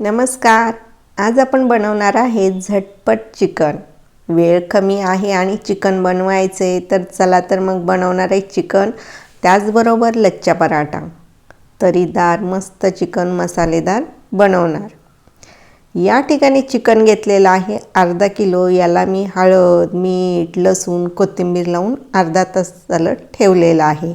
नमस्कार. आज आपण बनवणार आहे झटपट चिकन. वेळ कमी आहे आणि चिकन बनवायचे तर चला तर मग बनवणार आहे चिकन. त्याचबरोबर लच्छा पराठा. तरीदार मस्त चिकन मसालेदार बनवणार. या ठिकाणी चिकन घेतलेलं आहे. अर्धा किलो याला मी हळद मीठ लसूण कोथिंबीर लावून अर्धा तास झालं ठेवलेलं आहे.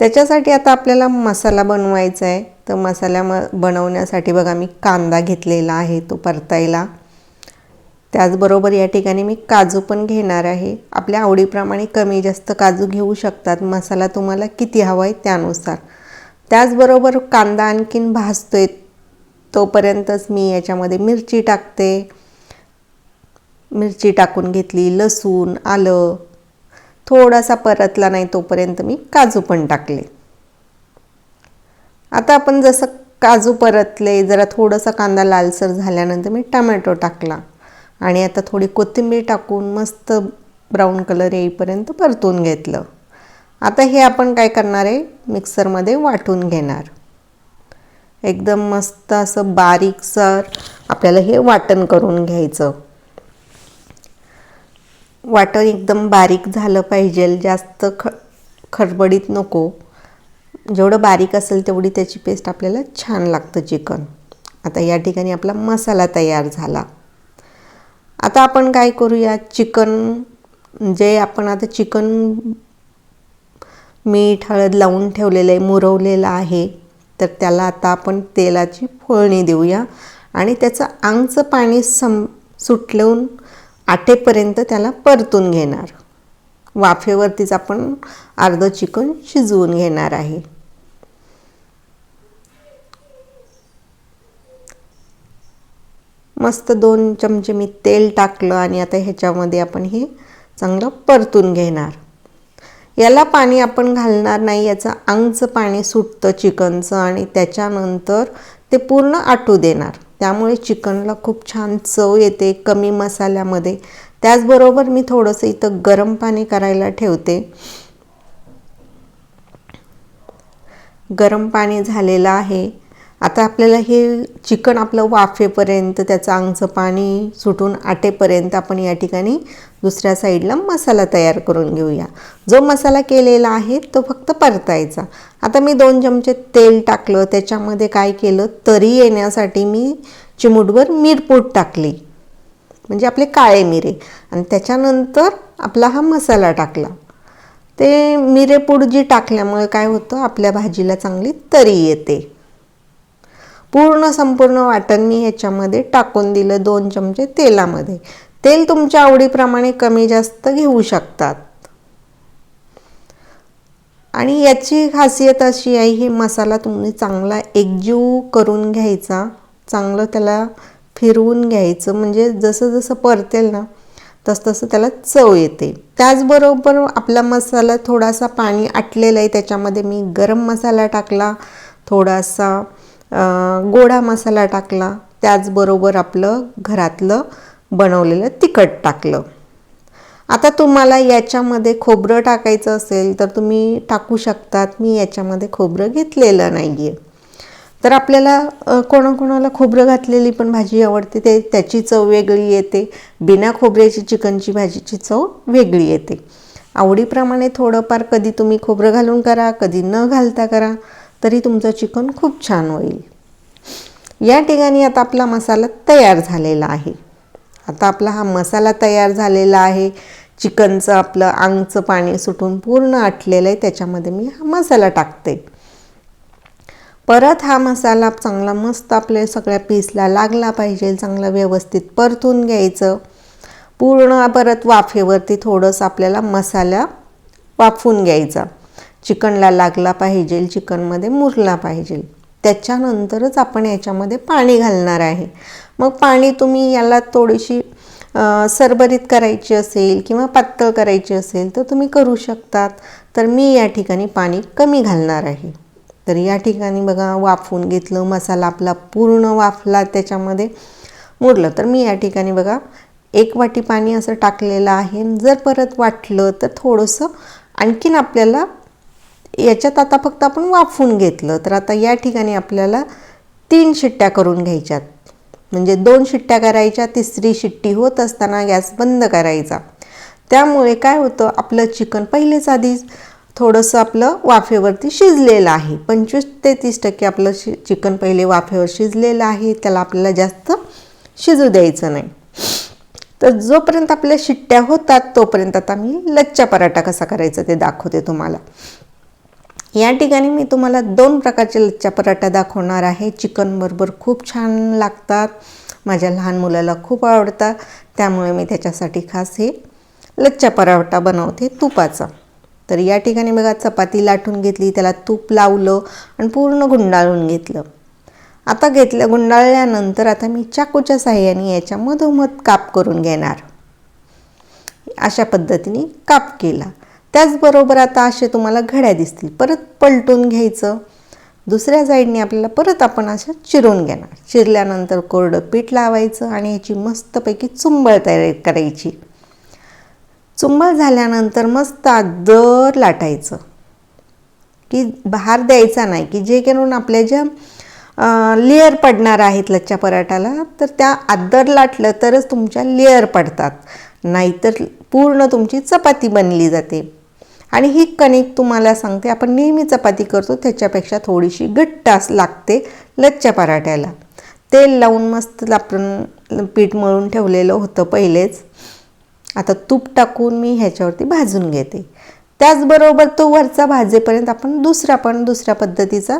त्याच्यासाठी आता आपल्याला मसाला बनवायचा आहे. तर मसाल्या म बनवण्यासाठी बघा मी कांदा घेतलेला आहे तो परतायला. त्याचबरोबर या ठिकाणी मी काजू पण घेणार आहे. आपल्या आवडीप्रमाणे कमी जास्त काजू घेऊ शकतात. मसाला तुम्हाला किती हवा आहे त्यानुसार. त्याचबरोबर कांदा आणखीन भाजतो आहे तोपर्यंतच मी याच्यामध्ये मिरची टाकते. मिरची टाकून घेतली लसूण आलं. थोडासा परतला नाही तोपर्यंत मी काजू पण टाकले. आता आपण जसं काजू परतले जरा थोडंसं कांदा लालसर झाल्यानंतर मी टमॅटो टाकला. आणि आता थोडी कोथिंबीर टाकून मस्त ब्राऊन कलर येईपर्यंत परतून घेतलं. आता हे आपण काय करणार आहे? मिक्सरमध्ये वाटून घेणार. एकदम मस्त असं बारीकसर आपल्याला हे वाटण करून घ्यायचं. वाटण एकदम बारीक झालं पाहिजे जास्त ख खडबडीत नको. जेवढं बारीक असेल तेवढी त्याची पेस्ट आपल्याला छान लागतं चिकन. आता या ठिकाणी आपला मसाला तयार झाला. आता आपण काय करूया? चिकन जे आपण आता चिकन मीठ हळद लावून ठेवलेलं आहे मुरवलेलं आहे तर त्याला आता आपण तेलाची फोळणी देऊया. आणि त्याचं आंगचं पाणी सम सुटलवून आठेपर्यंत त्याला परतून घेणार. वाफेवरतीच आपण अर्धं चिकन शिजवून घेणार आहे. मस्त दोन चमचे मी तेल टाकलं आणि आता ह्याच्यामध्ये आपण हे चांगलं परतून घेणार. याला पाणी आपण घालणार नाही याचं आंगचं पाणी सुटतं चिकनचं आणि त्याच्यानंतर ते पूर्ण आटू देणार. त्यामुळे चिकनला खूप छान चव येते कमी मसाल्यामध्ये. त्याचबरोबर मी थोडंसं इथं गरम पाणी करायला ठेवते. गरम पाणी झालेलं आहे. आता आपल्याला हे चिकन आपलं वाफेपर्यंत त्याचं अंगचं पाणी सुटून आटेपर्यंत आपण या ठिकाणी दुसऱ्या साईडला मसाला तयार करून घेऊया. जो मसाला केलेला आहे तो फक्त परतायचा. आता मी दोन चमचे तेल टाकलं. त्याच्यामध्ये काय केलं? तरी येण्यासाठी मी चिमूटभर मिरपूट टाकली. म्हणजे आपले काळे मिरे. आणि त्याच्यानंतर आपला हा मसाला टाकला. ते मिरेपूड जी टाकल्यामुळे काय होतं? आपल्या भाजीला चांगली तरी येते. पूर्ण संपूर्ण वाटण मी ह्याच्यामध्ये टाकून दिलं दोन चमचे तेलामध्ये. तेल तुमच्या आवडीप्रमाणे कमी जास्त घेऊ शकतात. आणि याची खासियत अशी आहे ही मसाला तुम्ही चांगला एकजीव करून घ्यायचा. चांगलं त्याला फिरवून घ्यायचं. म्हणजे जसं जसं परतेल ना तसं तसं त्याला चव येते. त्याचबरोबर आपला मसाला थोडासा पाणी आटलेला आहे. त्याच्यामध्ये मी गरम मसाला टाकला थोडासा गोडा मसाला टाकला. त्याचबरोबर आपलं घरातलं बनवलेलं तिखट टाकलं. आता तुम्हाला याच्यामध्ये खोबरं टाकायचं असेल तर तुम्ही टाकू शकतात. मी याच्यामध्ये खोबरं घेतलेलं नाही आहे तर आपल्याला कोणाकोणाला खोबरं घातलेली पण भाजी आवडते ते त्याची चव वेगळी येते. बिना खोबऱ्याची चिकनची भाजीची चव वेगळी येते. आवडीप्रमाणे थोडंफार कधी तुम्ही खोबरं घालून करा कधी न घालता करा तरी तुमचं चिकन खूप छान होईल. या ठिकाणी आता आपला मसाला तयार झालेला आहे. आता आपला हा मसाला तयार झालेला आहे. चिकनचं आपलं आंगचं पाणी सुटून पूर्ण आटलेलं आहे. त्याच्यामध्ये मी हा मसाला टाकते. परत हा मसाला चांगला मस्त आपल्या सगळ्या पीसला लागला पाहिजे चांगला व्यवस्थित परतून घ्यायचं. पूर्ण परत वाफेवरती थोडंसं आपल्याला मसाला वाफून घ्यायचा. चिकनला लागला पाहिजे चिकनमध्ये मुरला पाहिजे. त्याच्यानंतरच आपण याच्यामध्ये पाणी घालणार आहे. मग पाणी तुम्ही याला थोडीशी सरभरीत करायची असेल किंवा पातळ करायची असेल तर तुम्ही करू शकतात. तर मी या ठिकाणी पाणी कमी घालणार आहे. तर या ठिकाणी बघा वाफवून घेतलं मसाला आपला पूर्ण वाफला त्याच्यामध्ये मुरलं. तर मी या ठिकाणी बघा एक वाटी पाणी असं टाकलेलं आहे. जर परत वाटलं तर थोडंसं आणखीन आपल्याला याच्यात आता फक्त आपण वाफवून घेतलं. तर आता या ठिकाणी आपल्याला तीन शिट्ट्या करून घ्यायच्यात. म्हणजे दोन शिट्ट्या करायच्या तिसरी शिट्टी होत असताना गॅस बंद करायचा. त्यामुळे काय होतं आपलं चिकन पहिलेच आधीच थोडंसं आपलं वाफेवरती शिजलेलं आहे. पंचवीस ते तीस टक्के आपलं शि चिकन पहिले वाफेवर शिजलेलं आहे. त्याला आपल्याला जास्त शिजू द्यायचं नाही. तर जोपर्यंत आपल्या शिट्ट्या होतात तोपर्यंत आता मी लच्चा पराठा कसा करायचा ते दाखवते तुम्हाला. या ठिकाणी मी तुम्हाला दोन प्रकारचे लच्चा पराठा दाखवणार आहे. चिकनबरोबर खूप छान लागतात. माझ्या लहान मुलाला खूप आवडतात. त्यामुळे मी त्याच्यासाठी खास हे लच्चा पराठा बनवते तुपाचा. तर या ठिकाणी बघा चपाती लाटून घेतली त्याला तूप लावलं आणि पूर्ण गुंडाळून घेतलं. आता घेतलं गुंडाळल्यानंतर आता मी चाकूच्या साह्याने याच्या मधोमध काप करून घेणार. अशा पद्धतीने काप केला. त्याचबरोबर आता असे तुम्हाला घड्या दिसतील. परत पलटून घ्यायचं. दुसऱ्या साईडने आपल्याला परत आपण असं चिरून घेणार. चिरल्यानंतर कोरडं पीठ लावायचं आणि याची मस्तपैकी चुंबळ तयार करायची. चुंबळ झाल्यानंतर मस्त आदर लाटायचं. की बाहेर द्यायचा नाही की जे करून आपल्या ज्या लेअर पडणार आहेत लच्च्या पराठाला तर त्या आदर लाटलं तरच तुमच्या लेअर पडतात. नाहीतर पूर्ण तुमची चपाती बनली जाते. आणि ही कणिक तुम्हाला सांगते आपण नेहमी चपाती करतो त्याच्यापेक्षा थोडीशी घट्ट लागते लच्च्या पराठ्याला. तेल लावून मस्त आपण पीठ मळून ठेवलेलं होतं पहिलेच. आता तूप टाकून मी ह्याच्यावरती भाजून घेते. त्याचबरोबर तो वरचा भाजेपर्यंत आपण दुसरा पण दुसऱ्या पद्धतीचा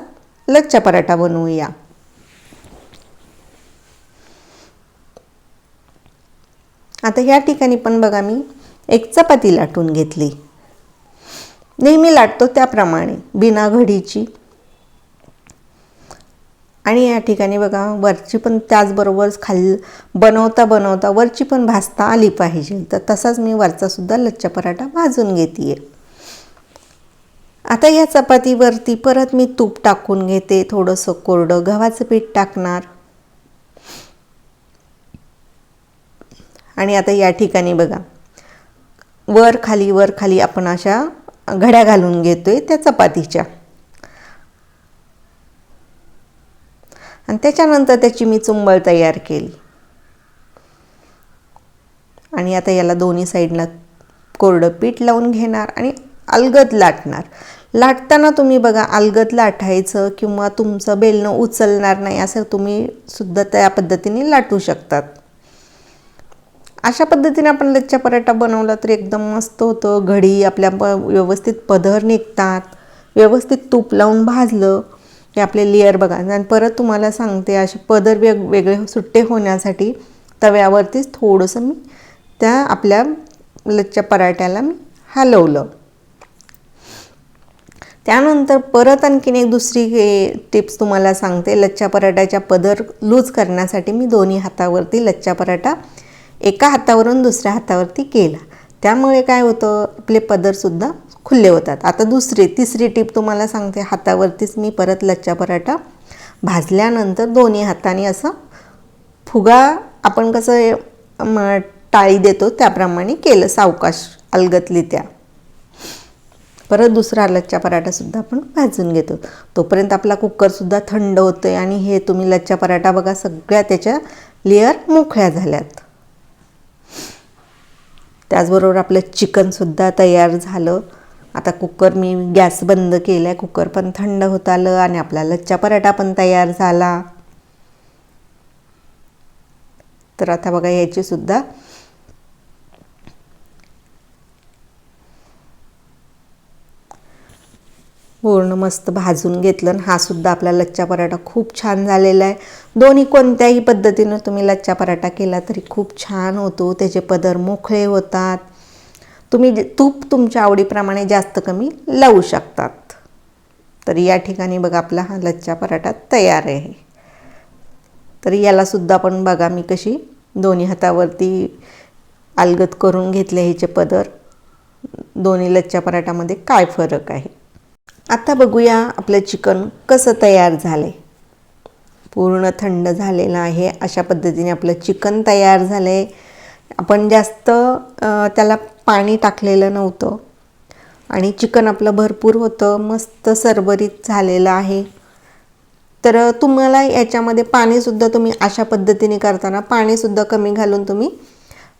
लच्चा पराठा बनवूया. आता ह्या ठिकाणी पण बघा मी एक चपाती लाटून घेतली. नेहमी लाटतो त्याप्रमाणे बिना घडीची. आणि या ठिकाणी बघा वरची पण त्याचबरोबर खाल बनवता बनवता वरची पण भाजता आली पाहिजे. तर तसाच मी वरचासुद्धा लच्छा लच्चा पराठा भाजून घेते आता या चपातीवरती परत मी तूप टाकून घेते थोडंसं कोरडं गव्हाचं पीठ टाकणार. आणि आता या ठिकाणी बघा वर खाली वर खाली आपण अशा घड्या घालून घेतोय त्या चपातीच्या. आणि त्याच्यानंतर त्याची मी चुंबळ तयार केली. आणि आता याला दोन्ही साईडला कोरडं पीठ लावून घेणार आणि अलगद लाटणार. लाटताना तुम्ही बघा अलगद लाटायचं किंवा तुमचं बेलणं उचलणार नाही असं तुम्ही सुद्धा त्या पद्धतीने लाटू शकतात. अशा पद्धतीने आपण लच्चा पराठा बनवला तर एकदम मस्त होतं. घडी आपल्या प व्यवस्थित पदर निघतात. व्यवस्थित तूप लावून भाजलं. की आपले लेअर बघा. आणि परत तुम्हाला सांगते असे पदर वेग वेगळे सुट्टे होण्यासाठी तव्यावरतीच थोडंसं मी त्या आपल्या लच्च्या पराठ्याला मी हलवलं. त्यानंतर परत आणखीन एक दुसरी टिप्स तुम्हाला सांगते. लच्च्या पराठ्याच्या पदर लूज करण्यासाठी मी दोन्ही हातावरती लच्च्या पराठा एका हातावरून दुसऱ्या हातावरती केला. त्यामुळे काय होतं आपले पदरसुद्धा खुल्ले होतात. आता दुसरी तिसरी टीप तुम्हाला सांगते. हातावरतीच मी परत लच्चा पराठा भाजल्यानंतर दोन्ही हाताने असं फुगा आपण कसं टाळी देतो त्याप्रमाणे केलं सावकाश अलगतली त्या परत दुसरा लच्चा पराठासुद्धा आपण भाजून घेतो. तोपर्यंत आपला कुकरसुद्धा थंड होतो आहे आणि हे तुम्ही लच्चा पराठा बघा सगळ्या त्याच्या लेअर मोकळ्या झाल्यात. त्याचबरोबर आपलं चिकनसुद्धा तयार झालं. आता कुकर मी गॅस बंद केला आहे कुकर पण थंड होत आलं आणि आपला लच्चा पराठा पण तयार झाला. तर आता बघा याचीसुद्धा पूर्ण मस्त भाजून घेतलं आणि हा सुद्धा आपला लच्चा पराठा खूप छान झालेला आहे. दोन्ही कोणत्याही पद्धतीनं तुम्ही लच्चा पराठा केला तरी खूप छान होतो. त्याचे पदर मोकळे होतात. तुम्ही तूप तुमच्या आवडीप्रमाणे जास्त कमी लावू शकतात. तर या ठिकाणी बघा आपला हा लच्चा पराठा तयार आहे. तर यालासुद्धा आपण बघा मी कशी दोन्ही हातावरती अलगत करून घेतले ह्याचे पदर. दोन्ही लच्छा पराठामध्ये काय फरक आहे? आता बघूया आपलं चिकन कसं तयार झालं आहे पूर्ण थंड झालेलं आहे अशा पद्धतीने आपलं चिकन तयार झालं आहे आपण जास्त त्याला पाणी टाकलेलं नव्हतं. आणि चिकन आपलं भरपूर होतं मस्त सरबरीत झालेलं आहे. तर तुम्हाला याच्यामध्ये पाणीसुद्धा तुम्ही अशा पद्धतीने करताना पाणीसुद्धा कमी घालून तुम्ही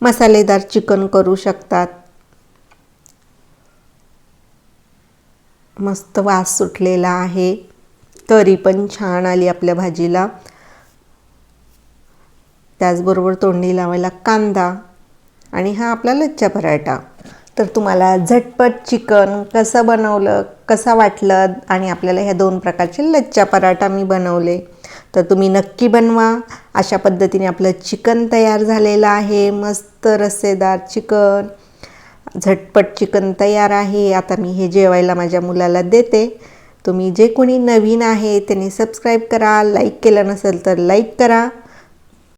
मसालेदार चिकन करू शकतात. मस्त वास सुटलेला आहे. तरी पण छान आली आपल्या भाजीला. त्याचबरोबर तोंडी लावायला कांदा. आणि हा आपला लच्छा पराठा. तर तुम्हाला झटपट चिकन कसं बनवलं कसं वाटलं आणि आपल्याला ह्या दोन प्रकारचे लच्छा पराठा मी बनवले. तर तुम्ही नक्की बनवा. अशा पद्धतीने आपलं चिकन तयार झालेलं आहे. मस्त रस्सेदार चिकन. झटपट चिकन तयार आहे. आता मी हे जेवायला माझ्या मुलाला देते. तुम्ही जे कोणी नवीन आहे त्यांनी सबस्क्राईब करा. लाईक केलं नसेल तर लाईक करा.